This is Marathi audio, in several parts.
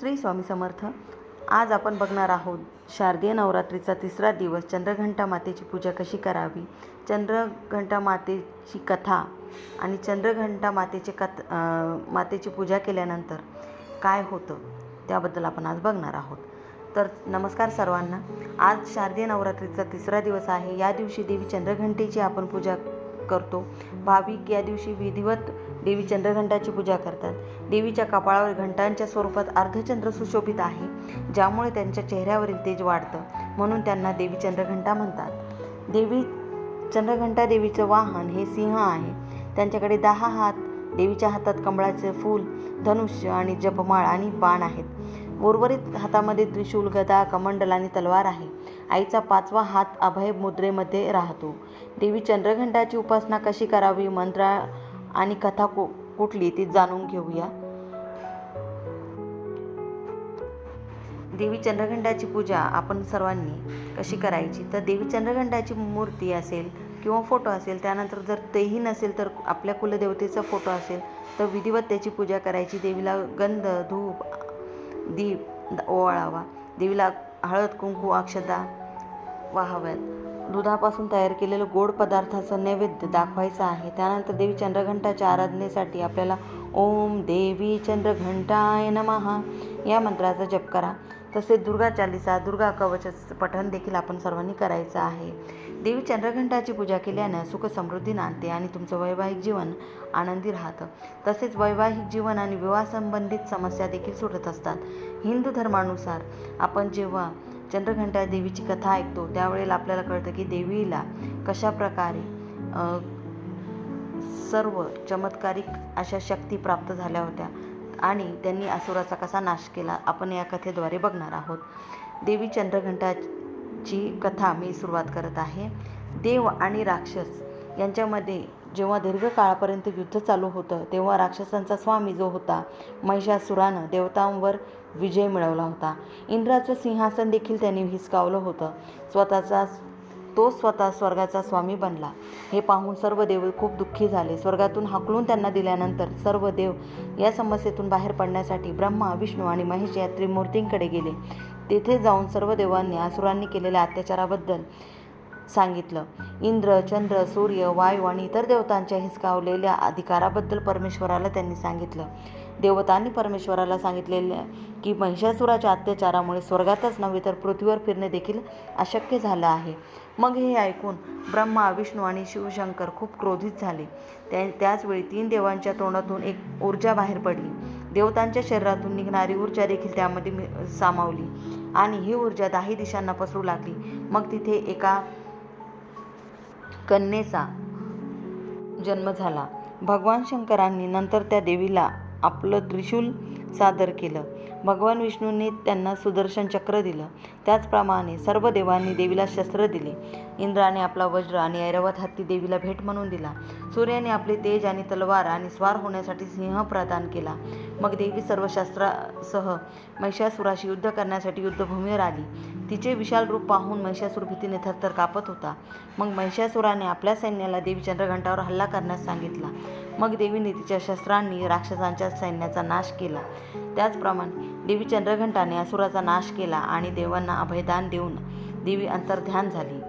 श्री स्वामी समर्थ. आज आपण बघणार आहोत शारदीय नवरात्रीचा तिसरा दिवस. चंद्रघंटा मातेची पूजा कशी करावी? चंद्रघंटा मातेची कथा आणि चंद्रघंटा मातेचे कथ मातेची पूजा केल्यानंतर काय होतं त्याबद्दल आपण आज बघणार आहोत. तर नमस्कार सर्वांना. आज शारदीय नवरात्रीचा तिसरा दिवस आहे. या दिवशी देवी चंद्रघंटेची आपण पूजा करतो. भाविक या दिवशी विधिवत देवी चंद्रघंटाची पूजा करतात. देवीच्या कपाळावर घंटांच्या स्वरूपात अर्धचंद्र सुशोभित आहे ज्यामुळे त्यांच्या चेहऱ्यावरील तेज वाढतं म्हणून त्यांना देवी चंद्रघंटा म्हणतात. देवी चंद्रघंटा देवीचं वाहन हे सिंह आहे. त्यांच्याकडे दहा हात देवीच्या हातात कमळाचे फूल धनुष्य आणि जपमाळ आणि बाण आहेत. उर्वरित हातामध्ये त्रिशूल गदा कमंडल आणि तलवार आहे. आईचा पाचवा हात अभय मुद्रेमध्ये राहतो. देवी चंद्रघंटाची उपासना कशी करावी? मंत्रा आणि कथा कु कुठली ती जाणून घेऊया. देवी चंद्रघंटाची पूजा आपण सर्वांनी कशी करायची? तर देवी चंद्रघंटाची मूर्ती असेल किंवा फोटो असेल त्यानंतर जर तेही नसेल तर आपल्या कुलदेवतेचा फोटो असेल तर विधिवत त्याची पूजा करायची. देवीला गंध धूप दीप ओवाळावा. देवीला हळद कुंकू अक्षदा वाहाव्यात. दुधापासून तयार केलेलं गोड पदार्थाचं नैवेद्य दाखवायचं आहे. त्यानंतर देवी चंद्रघंटाच्या आराधनेसाठी आपल्याला ओम देवी चंद्रघंटाय नमहा या मंत्राचा जप करा. तसेच दुर्गा चालिसा दुर्गा कवचाचं पठण देखील आपण सर्वांनी करायचं आहे. देवी चंद्रघंटाची पूजा केल्यानं सुख समृद्धी नांदते आणि तुमचं वैवाहिक जीवन आनंदी राहतं. तसेच वैवाहिक जीवन आणि विवाहसंबंधित समस्या देखील सुटत असतात. हिंदू धर्मानुसार आपण जेव्हा चंद्रघंटा देवीची कथा ऐकतो. त्यावेळेला आपल्याला कळतं की देवीला कशा प्रकारे सर्व चमत्कारिक अशा शक्ती प्राप्त झाल्या होत्या आणि त्यांनी असुराचा कसा नाश केला आपण या कथेद्वारे बघणार आहोत. देवी चंद्रघंटाची कथा मी सुरुवात करत आहे. देव आणि राक्षस यांच्यामध्ये जेव्हा दीर्घकाळापर्यंत युद्ध चालू होतं तेव्हा राक्षसांचा स्वामी जो होता महिषासुरानं देवतांवर विजय मिळवला होता. इंद्राचं सिंहासन देखील त्यांनी हिसकावलं होतं. स्वतःचा तो स्वतः स्वर्गाचा स्वामी बनला. हे पाहून सर्व देव खूप दुःखी झाले. स्वर्गातून हाकलून त्यांना दिल्यानंतर सर्व देव या समस्येतून बाहेर पडण्यासाठी ब्रह्मा विष्णू आणि महेश या त्रिमूर्तींकडे गेले. तेथे जाऊन सर्व देवांनी असुरांनी केलेल्या अत्याचाराबद्दल सांगितलं. इंद्र चंद्र सूर्य वायू आणि इतर देवतांच्या हिसकावलेल्या अधिकाराबद्दल परमेश्वराला त्यांनी सांगितलं. देवतांनी परमेश्वराला सांगितलेले की महिषासुराच्या अत्याचारामुळे स्वर्गातच नव्हे तर पृथ्वीवर फिरणे देखील अशक्य झालं आहे. मग हे ऐकून ब्रह्मा विष्णू आणि शिवशंकर खूप क्रोधित झाले. त्या त्याचवेळी तीन देवांच्या तोंडातून एक ऊर्जा बाहेर पडली. देवतांच्या शरीरातून निघणारी ऊर्जा देखील त्यामध्ये सामावली. आणि ही ऊर्जा दाही दिशांना पसरू लागली. मग तिथे एका कन्येचा जन्म झाला. भगवान शंकरांनी नंतर त्या देवीला आपलं त्रिशूल सादर केलं. भगवान विष्णूंनी त्यांना सुदर्शन चक्र दिलं. त्याचप्रमाणे सर्व देवांनी देवीला शस्त्र दिले. इंद्राने आपला वज्र आणि ऐरावत हत्ती देवीला भेट म्हणून दिला. सूर्याने आपले तेज आणि तलवार आणि स्वार होण्यासाठी सिंह प्रदान केला. मग देवी सर्व शस्त्रासह महिषासुराशी युद्ध करण्यासाठी युद्धभूमीवर आली. तिचे विशाल रूप पाहून महिषासूर भीतीने थरथर कापत होता. मग महिषासुराने आपल्या सैन्याला देवी चंद्रघंटावर हल्ला करण्यास सांगितला. मग देवीने तिच्या शस्त्रांनी राक्षसांच्या सैन्याचा नाश केला. त्याचप्रमाणे देवी चंद्रघंटाने असुराचा नाश केला आणि देवांना अभयदान देऊन देवी अंतर्ध्यान झाली.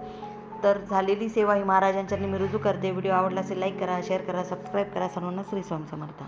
तर झालेली सेवा ही महाराजांच्या मी रुजू करते. व्हिडिओ आवडला असेल लाईक करा शेअर करा सबस्क्राईब करा. सर्वांना श्री स्वामी समर्थ.